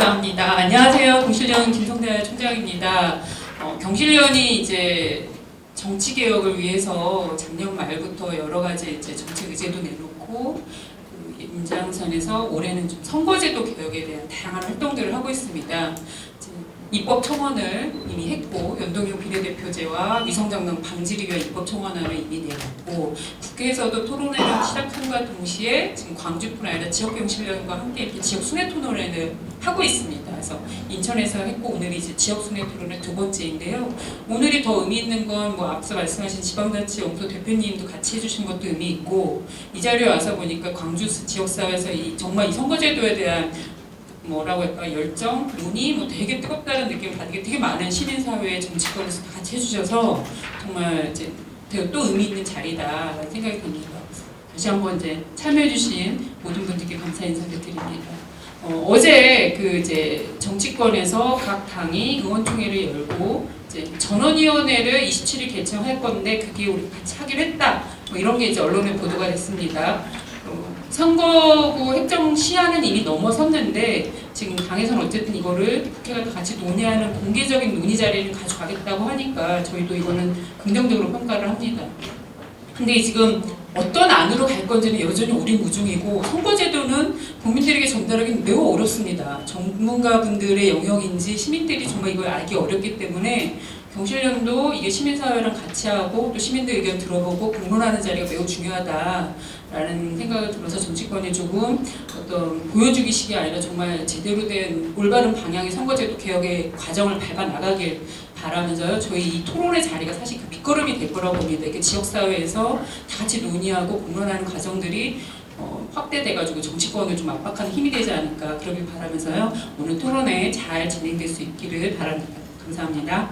감사합니다. 안녕하세요. 경실련 김성대 총장입니다. 어, 경실련이 이제 정치 개혁을 위해서 작년 말부터 여러 가지 이제 정책 의제도 내놓고 그 임장선에서 올해는 좀 선거제도 개혁에 대한 다양한 활동들을 하고 있습니다. 입법 청원을 이미 했고 연동형 비례대표제와 위성장면 방지를 위한 입법 청원안을 이미 내놨고 국회에서도 토론회를 시작함과 동시에 지금 광주뿐 아니라 지역경실련과 함께 이렇게 지역 순회 토론회를 하고 있습니다. 그래서 인천에서 했고 오늘이 이제 지역 순회 토론회 두 번째인데요. 오늘이 더 의미 있는 건 뭐 앞서 말씀하신 지방자치 영토 대표님도 같이 해주신 것도 의미 있고 이 자리에 와서 보니까 광주 지역사회에서 이 정말 이 선거제도에 대한 뭐라고 할까 열정, 논의 뭐 되게 뜨겁다는 느낌을 받게 되게 많은 시민 사회 정치권에서 다 같이 해주셔서 정말 이제 되게 또 의미 있는 자리다라는 생각이 듭니다. 다시 한번 이제 참여해주신 모든 분들께 감사 인사를 드립니다. 어, 어제 그 이제 정치권에서 각 당이 의원총회를 열고 이제 전원위원회를 27일 개청할 건데 그게 우리 같이 하기로 했다. 뭐 이런 게 이제 언론에 보도가 됐습니다. 어, 선거구 획정 시한은 이미 넘어섰는데 지금 당에서는 어쨌든 이거를 국회가 다 같이 논의하는 공개적인 논의 자리를 가져가겠다고 하니까 저희도 이거는 긍정적으로 평가를 합니다. 근데 지금 어떤 안으로 갈 건지는 여전히 우리무중이고 선거제도는 국민들에게 전달하기는 매우 어렵습니다. 전문가분들의 영역인지 시민들이 정말 이걸 알기 어렵기 때문에 경실련도 이게 시민사회랑 같이 하고 또 시민들 의견 들어보고 공론하는 자리가 매우 중요하다라는 생각을 들어서 정치권이 조금 어떤 보여주기식이 아니라 정말 제대로 된 올바른 방향의 선거제도 개혁의 과정을 밟아 나가길 바라면서요. 저희 이 토론의 자리가 사실 그 밑거름이 될 거라고 봅니다. 이게 지역사회에서 다 같이 논의하고 공론하는 과정들이 어, 확대돼가지고 정치권을 좀 압박하는 힘이 되지 않을까 그러길 바라면서요. 오늘 토론회 잘 진행될 수 있기를 바랍니다. 감사합니다.